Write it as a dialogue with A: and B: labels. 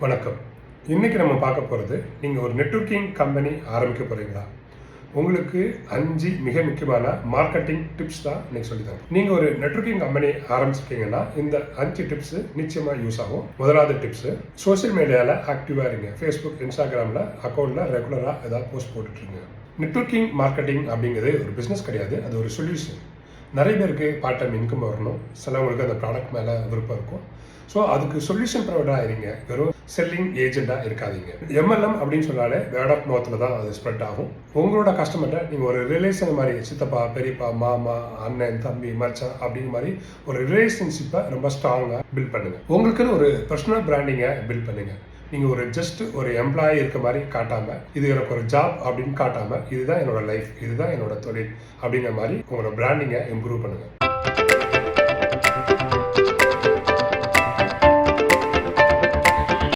A: வணக்கம். இன்றைக்கி நம்ம பார்க்க போகிறது நீங்கள் ஒரு நெட்வொர்க்கிங் கம்பெனி ஆரம்பிக்க போகிறீங்களா உங்களுக்கு அஞ்சு மிக முக்கியமான மார்க்கெட்டிங் டிப்ஸ் தான் இன்றைக்கி சொல்லி தரோம் நீங்கள் ஒரு நெட்வொர்க்கிங் கம்பெனி ஆரம்பிச்சிருக்கீங்கன்னா இந்த அஞ்சு டிப்ஸ் நிச்சயமாக யூஸ் ஆகும். முதலாவது டிப்ஸ் சோஷியல் மீடியாவில் ஆக்டிவாக இருங்க. ஃபேஸ்புக் இன்ஸ்டாகிராமில் அக்கௌண்ட்டில் ரெகுலராக ஏதாவது போஸ்ட் போட்டுட்ருங்க நெட்வொர்க்கிங் மார்க்கெட்டிங் அப்படிங்கிறது ஒரு பிஸ்னஸ் கிடையாது அது ஒரு சொல்யூஷன் நிறைய பேருக்கு பார்ட் டைம் இன்கம் வரணும். சிலவங்களுக்கு அந்த ப்ராடக்ட் மேலே விருப்பம் இருக்கும். ஸோ அதுக்கு சொல்யூஷன் ப்ரொவைடாக இருங்க வெறும் செல்லிங் ஏஜெண்டாக இருக்காதீங்க. எம்எல்எம் அப்படின்னு சொன்னாலே வேர்ட் ஆஃப் மவுத்தில் தான் அது ஸ்ப்ரெட் ஆகும். உங்களோட கஸ்டமர்கிட்ட நீங்கள் ஒரு ரிலேஷன் மாதிரி சித்தப்பா பெரியப்பா மாமா அண்ணன் தம்பி மச்சான் அப்படிங்கிற மாதிரி ஒரு ரிலேஷன்ஷிப்பை ரொம்ப ஸ்ட்ராங்காக பில்ட் பண்ணுங்கள் உங்களுக்குன்னு ஒரு பர்சனல் பிராண்டிங்கை பில்ட் பண்ணுங்கள் நீங்கள் ஒரு ஜஸ்ட் ஒரு எம்ப்ளாயி இருக்க மாதிரி காட்டாமல் இது எனக்கு ஒரு ஜாப் அப்படின்னு காட்டாமல் இதுதான் என்னோட லைஃப் இதுதான் என்னோட தொழில் அப்படிங்கிற மாதிரி உங்களோட பிராண்டிங்கை இம்ப்ரூவ் பண்ணுங்கள்